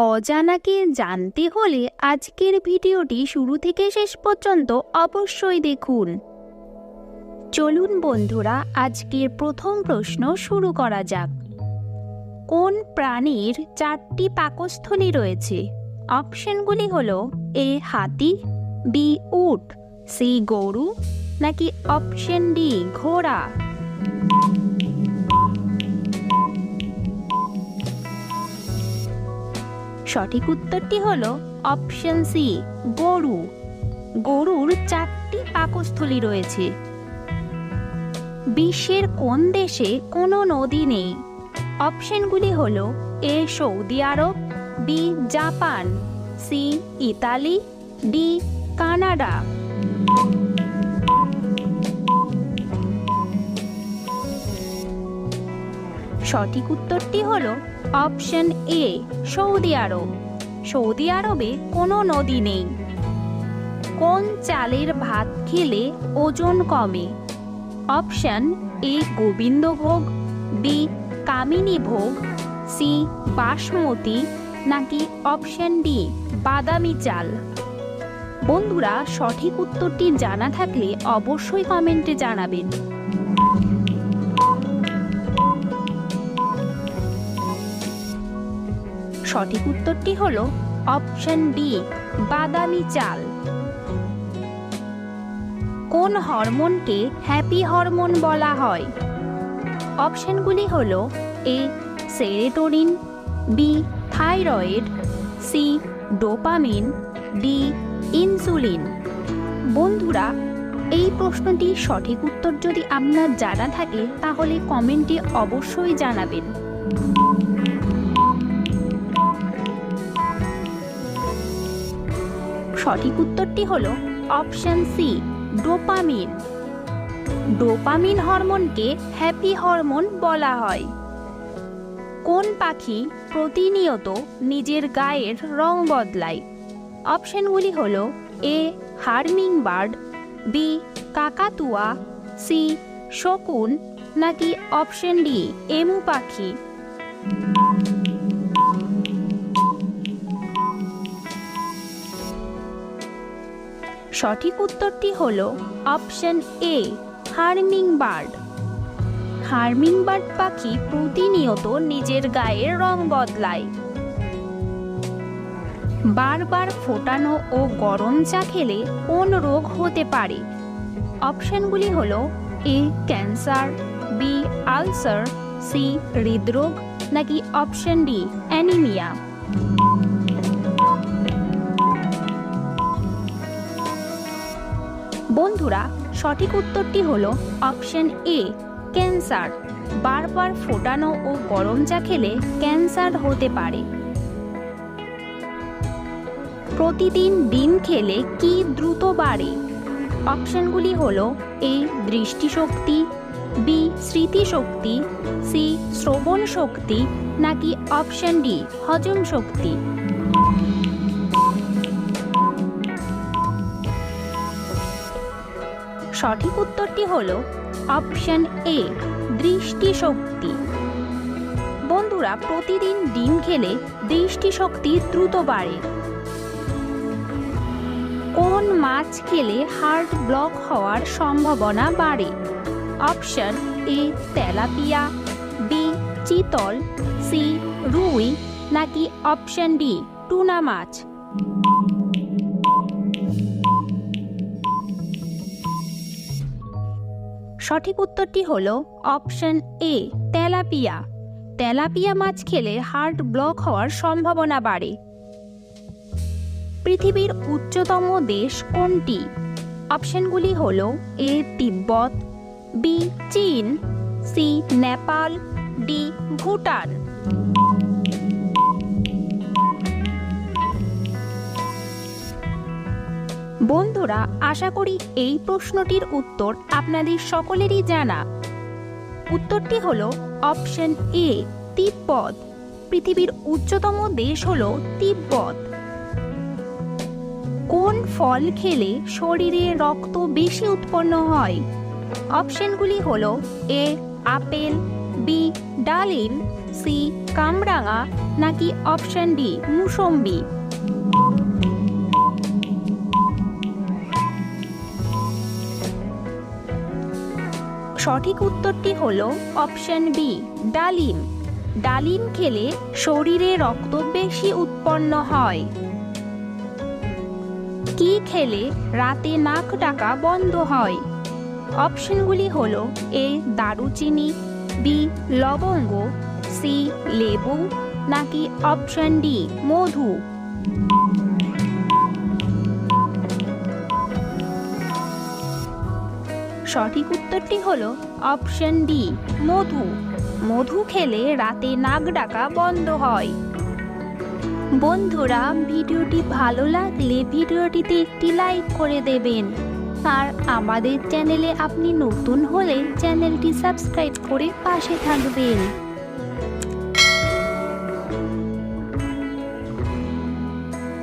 অজানাকে জানতে হলে আজকের ভিডিওটি শুরু থেকে শেষ পর্যন্ত অবশ্যই দেখুন। চলুন বন্ধুরা, আজকের প্রথম প্রশ্ন শুরু করা যাক। কোন প্রাণীর চারটি পাকস্থলী রয়েছে? অপশনগুলি হলো, এ হাতি, বি উট, সি গরু, নাকি অপশন ডি ঘোড়া? সঠিক উত্তরটি হলো অপশন সি, গরু। গরুর চারটি পাকস্থলী রয়েছে। বিশ্বের কোন দেশে কোনো নদী নেই? অপশনগুলি হল A, Saudi Arab, B, Japan, C, Italy, D, Canada. সঠিক উত্তরটি হলো option A, Saudi Arab. Saudi আরবে কোনো নদী নেই। কোন চালের ভাত খেলে ওজন কমে? Option A, Gobindobhog, B Kaminibhog C, basmati, নাকি অপশন ডি, বাদামি চাল? বন্ধুরা, সঠিক উত্তরটি জানা থাকলে অবশ্যই কমেন্টে জানাবেন। সঠিক উত্তরটি হল অপশন ডি বাদামি চাল। কোন হরমোনকে হ্যাপি হরমোন বলা হয়? অপশনগুলি হল A, serotonin, B, thyroid, C, dopamine, D, insulin. বন্ধুরা, এই প্রশ্নটির সঠিক উত্তর যদি আপনার জানা থাকে, তাহলে কমেন্টে অবশ্যই জানাবেন। সঠিক উত্তরটি হল অপশন সি, ডোপামিন। ডোপামিন হরমোনকে হ্যাপি হরমোন বলা হয়। কোন পাখি প্রতিনিয়ত নিজের গায়ের রং বদলায়? অপশনগুলি হল এ, হার্মিং বার্ড, বি, কাকাতুয়া, সি, শকুন, নাকি অপশন ডি, এমু পাখি? সঠিক উত্তরটি হলো option A, hummingbird. Hummingbird পাখি প্রতিনিয়ত নিজের গায়ের রং বদলায়। বারবার ফোটানো ও গরম চা খেলে কোন রোগ হতে পারে? অপশনগুলি হল A, cancer, B, ulcer, C, হৃদরোগ নাকি অপশন ডি, অ্যানিমিয়া। বন্ধুরা, সঠিক উত্তরটি হলো অপশন এ, ক্যান্সার। বারবার ফোটানো ও গরম চা খেলে ক্যান্সার হতে পারে। প্রতিদিন ডিম খেলে কি দ্রুত বাড়ে? অপশনগুলি হল এ, দৃষ্টিশক্তি, বি, স্মৃতিশক্তি, সি শ্রবণ শক্তি নাকি অপশন ডি, হজম শক্তি। সঠিক উত্তরটি হলো অপশন এ, দৃষ্টিশক্তি। বন্ধুরা, প্রতিদিন ডিম খেলে দৃষ্টিশক্তি দ্রুত বাড়ে। কোন মাছ খেলে হার্ট ব্লক হওয়ার সম্ভাবনা বাড়ে? অপশন এ, তেলাপিয়া, বি, চিতল, সি, রুই, নাকি অপশন ডি, টুনা মাছ? সঠিক উত্তরটি হল অপশন এ, তেলাপিয়া। তেলাপিয়া মাছ খেলে হার্ট ব্লক হওয়ার সম্ভাবনা বাড়ে। পৃথিবীর উচ্চতম দেশ কোনটি? অপশনগুলি হল এ, তিব্বত, বি, চীন, সি, নেপাল, ডি, ভুটান। বন্ধুরা, আশা করি এই প্রশ্নটির উত্তর আপনাদের সকলেরই জানা। উত্তরটি হল অপশন এ, তিব্বত। পৃথিবীর উচ্চতম দেশ হল তিব্বত। কোন ফল খেলে শরীরে রক্ত বেশি উৎপন্ন হয়? অপশনগুলি হল এ, আপেল, বি, ডালিম, সি, কামরাঙা, নাকি অপশন ডি, মুসম্বি। সঠিক উত্তরটি হল অপশন বি, ডালিম। ডালিম খেলে শরীরে রক্ত বেশি উৎপন্ন হয়। কি খেলে রাতে নাক ডাকা বন্ধ হয়? অপশনগুলি হল এ, দারুচিনি, বি, লবঙ্গ, সি, লেবু, নাকি অপশন ডি, মধু? সঠিক উত্তরটি হলো অপশন ডি, মধু। মধু খেলে রাতে নাক ডাকা বন্ধ হয়। বন্ধুরা, ভিডিওটি ভালো লাগলে ভিডিওটিতে একটি লাইক করে দেবেন। আর আমাদের চ্যানেলে আপনি নতুন হলে চ্যানেলটি সাবস্ক্রাইব করে পাশে থাকবেন।